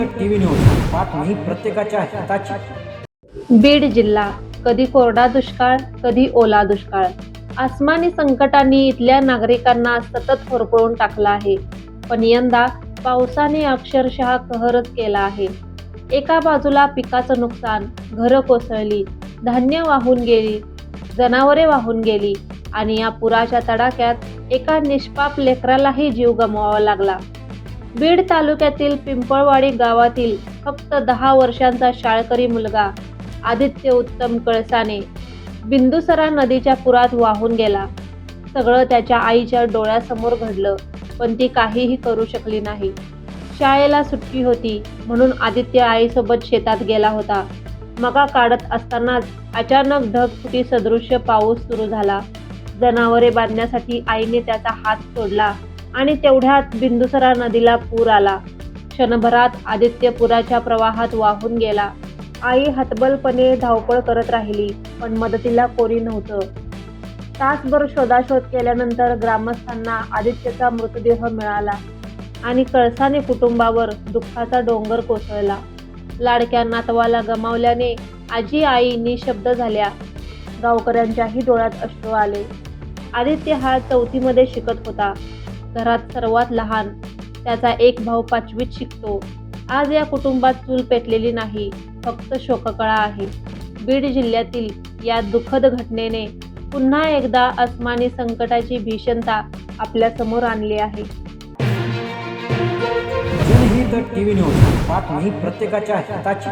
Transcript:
News बातमी प्रत्येकाच्या हिताची. बीड जिल्हा कधी कोरडा दुष्काळ कधी ओला दुष्काळ. आसमानी संकटांनी इथल्या नागरिकांना सतत होरपळून टाकला आहे. पण यंदा पावसाने अक्षरशः कहरच केला आहे. एका बाजूला पिकाचं नुकसान घरं कोसळली धान्य वाहून गेली जनावरे वाहून गेली आणि या पुराच्या तडाख्यात एका निष्पाप लेकरालाही जीव गमवावा लागला. बीड तालुक्यातील पिंपळवाडी गावातील फक्त दहा वर्षांचा शाळकरी मुलगा आदित्य उत्तम कळसाने बिंदुसरा नदीच्या पुरात वाहून गेला. सगळं त्याच्या आईच्या डोळ्यासमोर घडलं पण ती काहीही करू शकली नाही. शाळेला सुट्टी होती म्हणून आदित्य आईसोबत शेतात गेला होता. मका काढत असतानाच अचानक ढगफुटी सदृश्य पाऊस सुरू झाला. जनावरे बांधण्यासाठी आईने त्याचा हात सोडला. आणि तेवढ्यात बिंदुसरा नदीला पूर आला. क्षणभरात आदित्य पुराच्या प्रवाहात वाहून गेला. आई हतबलपणे धावपळ करत राहिली पण मदतीला कोणी नव्हतं. तासभर शोधाशोध केल्यानंतर ग्रामस्थांना आदित्यचा मृतदेह मिळाला आणि कळसाने कुटुंबावर दुःखाचा डोंगर कोसळला. लाडक्या नातवाला गमावल्याने आजी आई निशब्द झाल्या. गावकऱ्यांच्याही डोळ्यात अश्रू आले. आदित्य हा चौथीमध्ये शिकत होता. घरात सर्वात लहान. त्याचा एक भाऊ पाचवीत शिकतो. आज या कुटुंबात चूल पेटलेली नाही फक्त शोककळा आहे. बीड जिल्ह्यातील या दुःखद घटनेने पुन्हा एकदा अस्मानी संकटाची भीषणता आपल्यासमोर आणली आहे. जनहित टीव्ही न्यूज बातमी प्रत्येकाच्या हिताची.